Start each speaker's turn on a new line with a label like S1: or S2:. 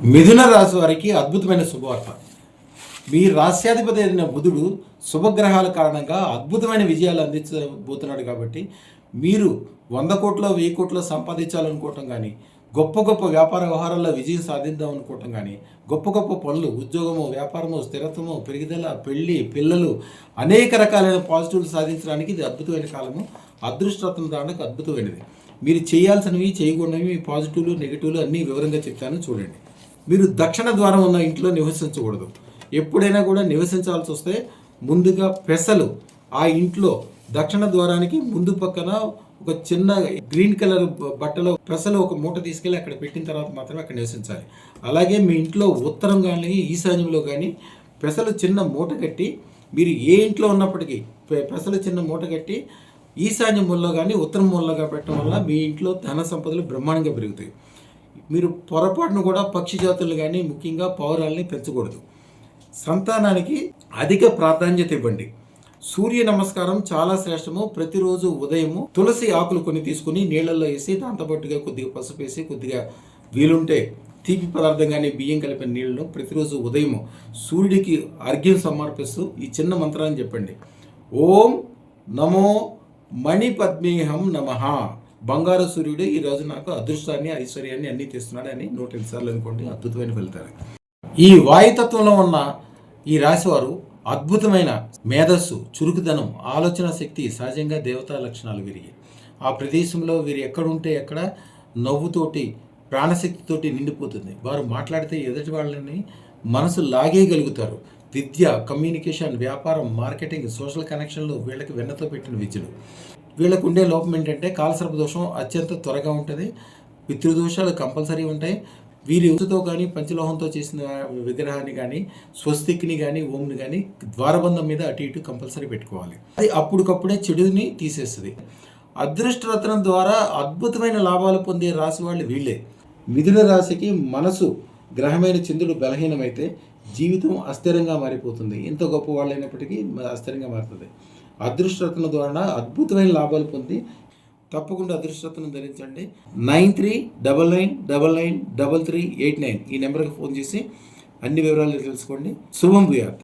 S1: మిథున రాశి వారికి అద్భుతమైన శుభవార్త. మీ రాశ్యాధిపతి అయిన బుధుడు శుభగ్రహాల కారణంగా అద్భుతమైన విజయాలు అందించబోతున్నాడు కాబట్టి మీరు వంద కోట్లో వెయ్యి కోట్లో సంపాదించాలనుకోవటం కానీ గొప్ప గొప్ప వ్యాపార వ్యవహారాల్లో విజయం సాధిద్దాం అనుకోవటం కానీ గొప్ప గొప్ప పనులు ఉద్యోగము వ్యాపారము స్థిరత్వము పెరుగుదల పెళ్ళి పిల్లలు అనేక రకాలైన పాజిటివ్లు సాధించడానికి ఇది అద్భుతమైన కాలము. అదృష్టరత్నం దానికి అద్భుతమైనది. మీరు చేయాల్సినవి చేయకూడనివి మీ పాజిటివ్లు నెగిటివ్లు అన్నీ వివరంగా చెప్తాను. చూడండి. మీరు దక్షిణ ద్వారం ఉన్న ఇంట్లో నివసించకూడదు. ఎప్పుడైనా కూడా నివసించాల్సి వస్తే ముందుగా పెసలు ఆ ఇంట్లో దక్షిణ ద్వారానికి ముందు పక్కన ఒక చిన్న గ్రీన్ కలర్ బట్టలో పెసలు ఒక మూట తీసుకెళ్ళి అక్కడ పెట్టిన తర్వాత మాత్రమే అక్కడ నివసించాలి. అలాగే మీ ఇంట్లో ఉత్తరం కానీ ఈశాన్యంలో కానీ పెసలు చిన్న మూట కట్టి మీరు ఏ ఇంట్లో ఉన్నప్పటికీ పెసలు చిన్న మూట కట్టి ఈశాన్య మూలలో కానీ ఉత్తర మూలగా పెట్టడం వల్ల మీ ఇంట్లో ధన సంపదలు బ్రహ్మాండంగా పెరుగుతాయి. మీరు పొరపాటును కూడా పక్షి జాతులు కానీ ముఖ్యంగా పౌరాల్ని పెంచకూడదు. సంతానానికి అధిక ప్రాధాన్యత ఇవ్వండి. సూర్య నమస్కారం చాలా శ్రేష్టము. ప్రతిరోజు ఉదయము తులసి ఆకులు కొన్ని తీసుకుని నీళ్ళల్లో వేసి దాంతోపాటుగా కొద్దిగా పసుపు వేసి కొద్దిగా వీలుంటే తీపి పదార్థం కానీ బియ్యం కలిపిన నీళ్ళను ప్రతిరోజు ఉదయము సూర్యుడికి అర్ఘ్యం సమర్పిస్తూ ఈ చిన్న మంత్రాన్ని చెప్పండి. ఓం నమో మణి పద్మేహం నమః. బంగారు సూర్యుడు ఈ రోజు నాకు అదృష్టాన్ని ఐశ్వర్యాన్ని అన్నీ తెస్తున్నాడు అని నూట ఎనిమిది సార్లు అనుకోండి అద్భుతమైన ఫలితాలు. ఈ వాయుతత్వంలో ఉన్న ఈ రాశివారు అద్భుతమైన మేధస్సు చురుకుదనం ఆలోచన శక్తి సహజంగా దేవతా లక్షణాలు వీరికి ఆ ప్రదేశంలో వీరు ఎక్కడుంటే ఎక్కడ నవ్వుతోటి ప్రాణశక్తితోటి నిండిపోతుంది. వారు మాట్లాడితే ఎదుటి వాళ్ళని మనసు లాగేయగలుగుతారు. విద్య కమ్యూనికేషన్ వ్యాపారం మార్కెటింగ్ సోషల్ కనెక్షన్లు వీళ్ళకి వెన్నతో పెట్టిన విద్యలు. వీళ్ళకు ఉండే లోపం ఏంటంటే కాలసర్ప దోషం అత్యంత త్వరగా ఉంటుంది. పితృదోషాలు కంపల్సరీ ఉంటాయి. వీరి ఉసుతో కానీ పంచలోహంతో చేసిన విగ్రహాన్ని కానీ స్వస్తిక్ని కానీ ఓంని కానీ ద్వారబంధం మీద అటు ఇటు కంపల్సరీ పెట్టుకోవాలి. అది అప్పటికప్పుడే చెడుని తీసేస్తుంది. అదృష్టరత్నం ద్వారా అద్భుతమైన లాభాలు పొందే రాశి వాళ్ళు వీళ్ళే. మిథున రాశికి మనసు గ్రహమైన చంద్రుడు బలహీనమైతే జీవితం అస్థిరంగా మారిపోతుంది. ఎంత గొప్ప వాళ్ళైనప్పటికీ అస్థిరంగా మారుతుంది. అదృష్టతను ద్వారా అద్భుతమైన లాభాలు పొంది తప్పకుండా అదృష్టరత్నం ధరించండి. Nine three double nine double nine double three eight nine ఈ నెంబర్కి ఫోన్ చేసి అన్ని వివరాలు తెలుసుకోండి. శుభం భూయాత్.